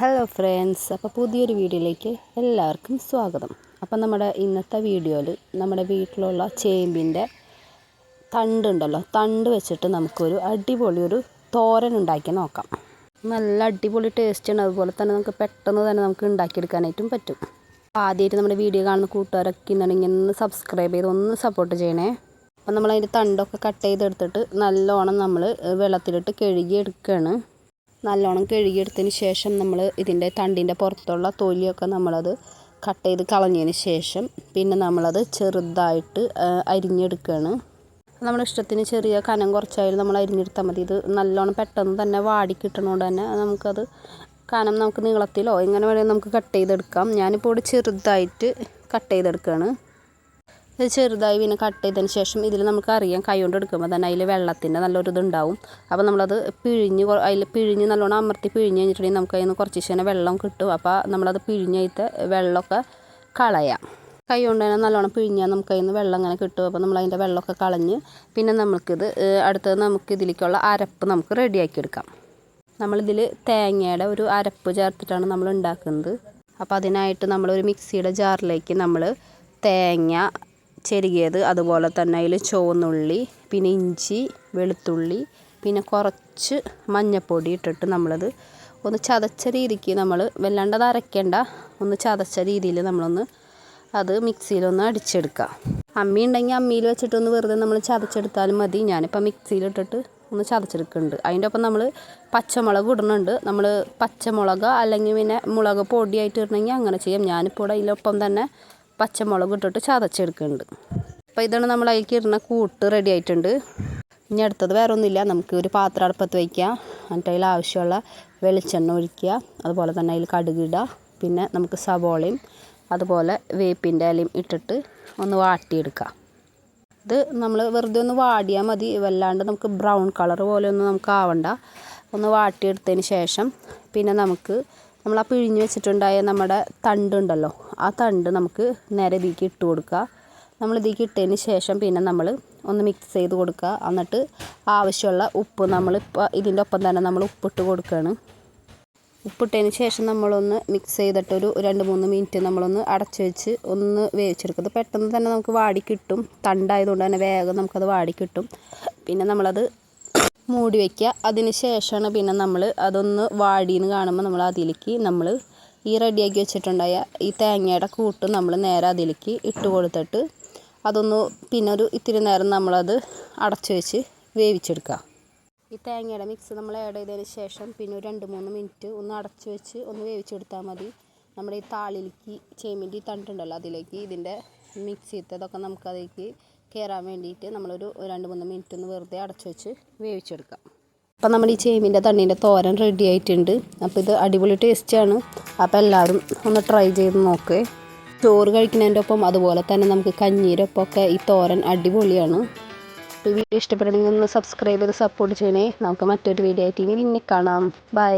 Hello friends അപ്പോൾ പുതിയൊരു വീഡിയോയിലേക്ക് എല്ലാവർക്കും സ്വാഗതം. അപ്പോൾ നമ്മുടെ ഇന്നത്തെ വീഡിയോയിൽ നമ്മുടെ വീട്ടിലുള്ള ചേമ്പിന്റെ തണ്ടുണ്ടല്ലോ തണ്ട് വെച്ചിട്ട് നമുക്കൊരു അടിപൊളി ഒരു തോരൻ ഉണ്ടാക്കി നോക്കാം. നല്ല അടിപൊളി ടേസ്റ്റാണ് അതുപോലെ തന്നെ നമുക്ക് പെട്ടെന്ന് തന്നെ നമുക്ക് ഉണ്ടാക്കിയെടുക്കാനായിട്ടും പറ്റും. ആദ്യമായിട്ട് നമ്മുടെ വീഡിയോ കാണുന്ന കൂട്ടുകാരൊക്കെ ഇന്നുണ്ടെങ്കിൽ ഒന്ന് സബ്സ്ക്രൈബ് ചെയ്ത് ഒന്ന് സപ്പോർട്ട് ചെയ്യണേ. അപ്പോൾ നമ്മൾ അതിന്റെ തണ്ടൊക്കെ കട്ട് ചെയ്തെടുത്തിട്ട് നല്ലോണം നമ്മൾ വെള്ളത്തിലിട്ട് കഴുകി എടുക്കുകയാണ് നല്ലോണം കഴുകിയെടുത്തതിന് ശേഷം നമ്മൾ ഇതിന്റെ തണ്ടിന്റെ പുറത്തുള്ള തൊലിയൊക്കെ നമ്മളത് കട്ട് ചെയ്ത് കളഞ്ഞതിന് ശേഷം പിന്നെ നമ്മളത് ചെറുതായിട്ട് അരിഞ്ഞെടുക്കുകയാണ് നമ്മുടെ ഇഷ്ടത്തിന് ചെറിയ കനം കുറച്ചായാലും നമ്മൾ അരിഞ്ഞെടുത്താൽ മതി. ഇത് നല്ലോണം പെട്ടെന്ന് തന്നെ വാടി കിട്ടണോണ്ട് തന്നെ നമുക്കത് കനം നമുക്ക് നീളത്തിലോ എങ്ങനെ വേണമെങ്കിലും നമുക്ക് കട്ട് ചെയ്തെടുക്കാം. ഞാനിപ്പോൾ ഇവിടെ ചെറുതായിട്ട് കട്ട് ചെയ്തെടുക്കുകയാണ് ചെറുതായി പിന്നെ കട്ട് ചെയ്തതിന് ശേഷം ഇതിൽ നമുക്ക് അറിയാം കൈ കൊണ്ട് എടുക്കുമ്പോൾ തന്നെ അതിൽ വെള്ളത്തിന്റെ നല്ലൊരു ഇതുണ്ടാവും അപ്പോൾ നമ്മളത് പിഴിഞ്ഞ് അതിൽ പിഴിഞ്ഞ് നല്ലോണം അമർത്തി പിഴിഞ്ഞ് കഴിഞ്ഞിട്ടുണ്ടെങ്കിൽ നമുക്ക് അതിൽ നിന്ന് കുറച്ച് ശേഷം വെള്ളം കിട്ടും. അപ്പോൾ നമ്മളത് പിഴിഞ്ഞിട്ട് വെള്ളമൊക്കെ കളയാം. കൈ കൊണ്ട് തന്നെ നല്ലോണം പിഴിഞ്ഞാൽ നമുക്ക് അതിൽ നിന്ന് വെള്ളം അങ്ങനെ കിട്ടും. അപ്പോൾ നമ്മൾ അതിന്റെ വെള്ളമൊക്കെ കളഞ്ഞ് പിന്നെ നമുക്കിത് അടുത്തത് നമുക്ക് ഇതിലേക്കുള്ള അരപ്പ് നമുക്ക് റെഡിയാക്കി എടുക്കാം. നമ്മളിതിൽ തേങ്ങയുടെ ഒരു അരപ്പ് ചേർത്തിട്ടാണ് നമ്മൾ ഉണ്ടാക്കുന്നത്. അപ്പോൾ അതിനായിട്ട് നമ്മളൊരു മിക്സിയുടെ ജാറിലേക്ക് നമ്മൾ തേങ്ങ ചെരുകിയത് അതുപോലെ തന്നെ അതിൽ ചുവന്നുള്ളി പിന്നെ ഇഞ്ചി വെളുത്തുള്ളി പിന്നെ കുറച്ച് മഞ്ഞൾപ്പൊടി ഇട്ടിട്ട് നമ്മളത് ഒന്ന് ചതച്ച രീതിക്ക് നമ്മൾ വല്ലാണ്ട് അരയ്ക്കേണ്ട. ഒന്ന് ചതച്ച രീതിയിൽ നമ്മളൊന്ന് അത് മിക്സിയിലൊന്ന് അടിച്ചെടുക്കുക. അമ്മി ഉണ്ടെങ്കിൽ അമ്മിയിൽ വെച്ചിട്ടൊന്ന് വെറുതെ നമ്മൾ ചതച്ചെടുത്താലും മതി. ഞാനിപ്പോൾ മിക്സിയിലിട്ടിട്ട് ഒന്ന് ചതച്ചെടുക്കുന്നുണ്ട്. അതിന്റെ ഒപ്പം നമ്മൾ പച്ചമുളക് ഇടുന്നുണ്ട്. നമ്മൾ പച്ചമുളക് അല്ലെങ്കിൽ പിന്നെ മുളക് പൊടിയായിട്ട് ഇടണമെങ്കിൽ അങ്ങനെ ചെയ്യാം. ഞാനിപ്പോൾ ഇവിടെ അതിലൊപ്പം തന്നെ പച്ചമുളക് ഇട്ടിട്ട് ചതച്ചെടുക്കുന്നുണ്ട്. അപ്പോൾ ഇതാണ് നമ്മൾ അതിലേക്ക് ഇടുന്ന കൂട്ട് റെഡി ആയിട്ടുണ്ട്. ഇനി അടുത്തത് വേറെ ഒന്നുമില്ല നമുക്ക് ഒരു പാത്രം അടുപ്പത്ത് വയ്ക്കുക എന്നിട്ട് അതിൽ ആവശ്യമുള്ള വെളിച്ചെണ്ണ ഒഴിക്കുക. അതുപോലെ തന്നെ അതിൽ കടുകിടുക പിന്നെ നമുക്ക് സവോളയും അതുപോലെ വേപ്പിന്റെ ഇലയും ഇട്ടിട്ട് ഒന്ന് വാട്ടിയെടുക്കുക. ഇത് നമ്മൾ വെറുതെ ഒന്ന് വാടിയാൽ മതി. വല്ലാണ്ട് നമുക്ക് ബ്രൗൺ കളർ പോലെ ഒന്നും നമുക്ക് ആവണ്ട. ഒന്ന് വാട്ടിയെടുത്തതിന് ശേഷം പിന്നെ നമുക്ക് നമ്മൾ ആ പിഴിഞ്ഞ് വെച്ചിട്ടുണ്ടായ നമ്മുടെ തണ്ടുണ്ടല്ലോ ആ തണ്ട് നമുക്ക് നേരെ ഇതിലേക്ക് ഇട്ട് കൊടുക്കുക. നമ്മൾ ഇതിലേക്ക് ഇട്ടതിന് ശേഷം പിന്നെ നമ്മൾ ഒന്ന് മിക്സ് ചെയ്ത് കൊടുക്കുക. എന്നിട്ട് ആവശ്യമുള്ള ഉപ്പ് നമ്മൾ നമ്മളിപ്പോൾ ഇതിന്റെ ഒപ്പം തന്നെ നമ്മൾ ഉപ്പിട്ട് കൊടുക്കുകയാണ്. ഉപ്പിട്ടതിന് ശേഷം നമ്മളൊന്ന് മിക്സ് ചെയ്തിട്ട് ഒരു രണ്ട് മൂന്ന് മിനിറ്റ് നമ്മളൊന്ന് അടച്ച് വെച്ച് ഒന്ന് വേവിച്ചെടുക്കും പെട്ടെന്ന് തന്നെ നമുക്ക് വാടി കിട്ടും. തണ്ടായതുകൊണ്ട് തന്നെ വേഗം നമുക്കത് വാടി കിട്ടും. പിന്നെ നമ്മളത് മൂടി വയ്ക്കുക അതിന് ശേഷമാണ് പിന്നെ നമ്മൾ അതൊന്ന് വാടിയെന്ന് കാണുമ്പോൾ നമ്മൾ അതിലേക്ക് നമ്മൾ ഈ റെഡിയാക്കി വെച്ചിട്ടുണ്ടായ ഈ തേങ്ങയുടെ കൂട്ട് നമ്മൾ നേരെ അതിലേക്ക് ഇട്ട് കൊടുത്തിട്ട് അതൊന്ന് പിന്നെ ഒരു ഇത്തിരി നേരം നമ്മളത് അടച്ച് വെച്ച് വേവിച്ചെടുക്കുക. ഈ തേങ്ങയുടെ മിക്സ് നമ്മൾ ആഡ് ചെയ്തതിന് ശേഷം പിന്നെ ഒരു രണ്ട് മൂന്ന് മിനിറ്റ് ഒന്ന് അടച്ച് വെച്ച് ഒന്ന് വേവിച്ചെടുത്താൽ മതി. നമ്മുടെ ഈ താളിലേക്ക് ചേമ്പിന്റെ ഈ തണ്ടുണ്ടല്ലോ അതിലേക്ക് ഇതിന്റെ മിക്സ് ചെയ്തതൊക്കെ നമുക്ക് അതിലേക്ക് കയറാൻ വേണ്ടിയിട്ട് നമ്മളൊരു രണ്ട് മൂന്ന് മിനിറ്റ് ഒന്ന് വെറുതെ അടച്ചു വെച്ച് വേവിച്ചെടുക്കാം. അപ്പോൾ നമ്മുടെ ഈ ചേമ്പിന്റെ തണ്ണീന്റെ തോരൻ റെഡി ആയിട്ടുണ്ട്. അപ്പോൾ ഇത് അടിപൊളി ടേസ്റ്റാണ് അപ്പോൾ എല്ലാവരും ഒന്ന് ട്രൈ ചെയ്ത് നോക്കേ. ചോറ് കഴിക്കുന്നതിന്റെ ഒപ്പം അതുപോലെ തന്നെ നമുക്ക് കഞ്ഞീന്റെ ഒപ്പമൊക്കെ ഈ തോരൻ അടിപൊളിയാണ്. വീഡിയോ ഇഷ്ടപ്പെടണമെങ്കിൽ ഒന്ന് സബ്സ്ക്രൈബ് ചെയ്ത് സപ്പോർട്ട് ചെയ്യണേ. നമുക്ക് മറ്റൊരു വീഡിയോ ആയിട്ട് ഇനി കാണാം. ബൈ